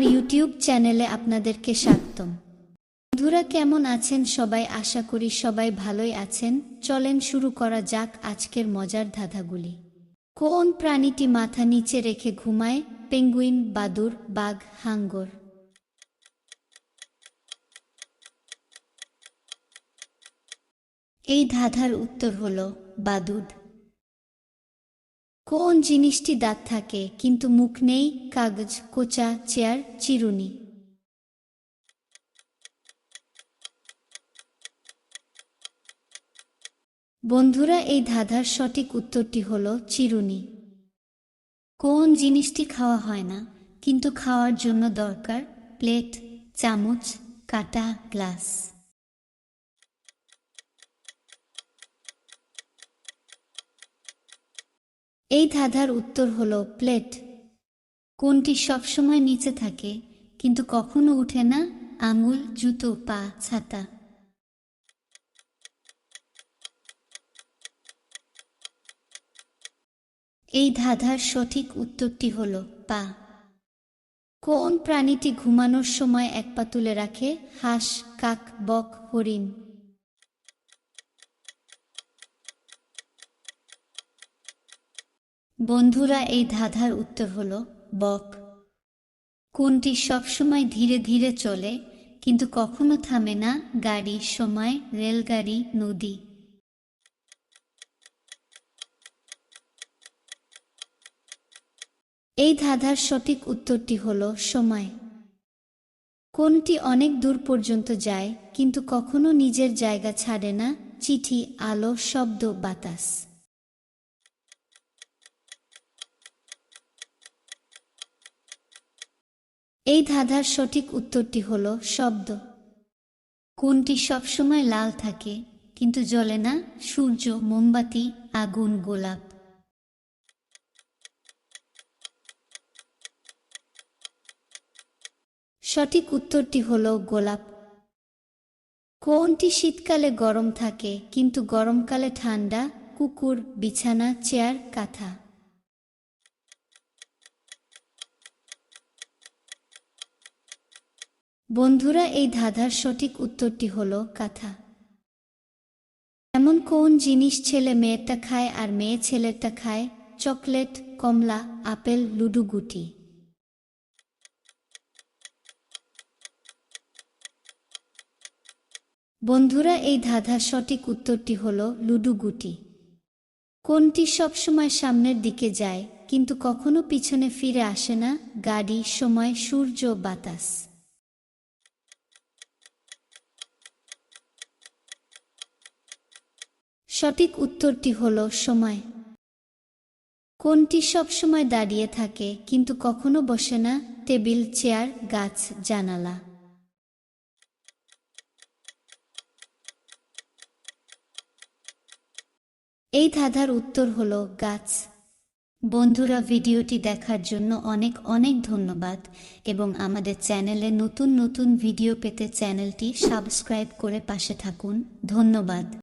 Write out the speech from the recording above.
আমার ইউটিউব চ্যানেলে আপনাদেরকে স্বাগতম। বন্ধুরা কেমন আছেন? সবাই আশা করি সবাই ভালোই আছেন। চলেন শুরু করা যাক আজকের মজার ধাঁধাগুলি। কোন প্রাণীটি মাথা নিচে রেখে ঘুমায়? পেঙ্গুইন, বাদুর, বাঘ, হাঙ্গর। এই ধাঁধার উত্তর হল বাদুদ কোন জিনিসটি দাঁত থাকে, কিন্তু মুখ নেই, কাগজ, কোচা, চেয়ার, চিরুনি। বন্ধুরা, এই ধাঁধার সঠিক উত্তরটি হল চিরুনি। কোন জিনিসটি খাওয়া হয় না, কিন্তু খাওয়ার জন্য দরকার প্লেট, চামচ, কাটা, গ্লাস। এই ধাঁধার উত্তর হল প্লেট। কোনটি সবসময় নিচে থাকে, কিন্তু কখনো উঠে না? আঙুল, জুতো, পা, ছাতা। এই ধাঁধার সঠিক উত্তরটি হল পা। কোন প্রাণীটি ঘুমানোর সময় এক পা তুলে রাখে? হাঁস, কাক, বক, হরিণ। বন্ধুরা, এই ধাঁধার উত্তর হল বক। কোনটি সবসময় ধীরে ধীরে চলে, কিন্তু কখনো থামে না গাড়ি, সময়, রেলগাড়ি, নদী। এই ধাঁধার সঠিক উত্তরটি হল সময়। কোনটি অনেক দূর পর্যন্ত যায়, কিন্তু কখনো নিজের জায়গা ছাড়ে না, চিঠি, আলো, শব্দ, বাতাস। এই ধাঁধার সঠিক উত্তরটি হল শব্দ। কোনটি সবসময় লাল থাকে, কিন্তু জ্বলে না। সূর্য, মোমবাতি, আগুন, গোলাপ। সঠিক উত্তরটি হল গোলাপ। কোনটি শীতকালে গরম থাকে, কিন্তু গরমকালে ঠান্ডা, কুকুর, বিছানা, চেয়ার, কাঁথা। বন্ধুরা, এই ধাঁধার সঠিক উত্তরটি হল কাঁথা। এমন কোন জিনিস ছেলে মেয়েরটা খায় আর মেয়ে ছেলেরটা খায়? চকলেট, কমলা, আপেল, লুডু, গুটি। বন্ধুরা, এই ধাঁধার সঠিক উত্তরটি হল লুডু, গুটি। কোনটি সবসময় সামনের দিকে যায়, কিন্তু কখনো পিছনে ফিরে আসে না? গাড়ি, সময়, সূর্য, বাতাস। সঠিক উত্তরটি হল সময়। কোনটি সবসময় দাঁড়িয়ে থাকে কিন্তু কখনো বসে না? টেবিল, চেয়ার, গাছ, জানালা। এই ধাঁধার উত্তর হল গাছ। বন্ধুরা, ভিডিওটি দেখার জন্য অনেক অনেক ধন্যবাদ এবং আমাদের চ্যানেলে নতুন নতুন ভিডিও পেতে চ্যানেলটি সাবস্ক্রাইব করে পাশে থাকুন। ধন্যবাদ।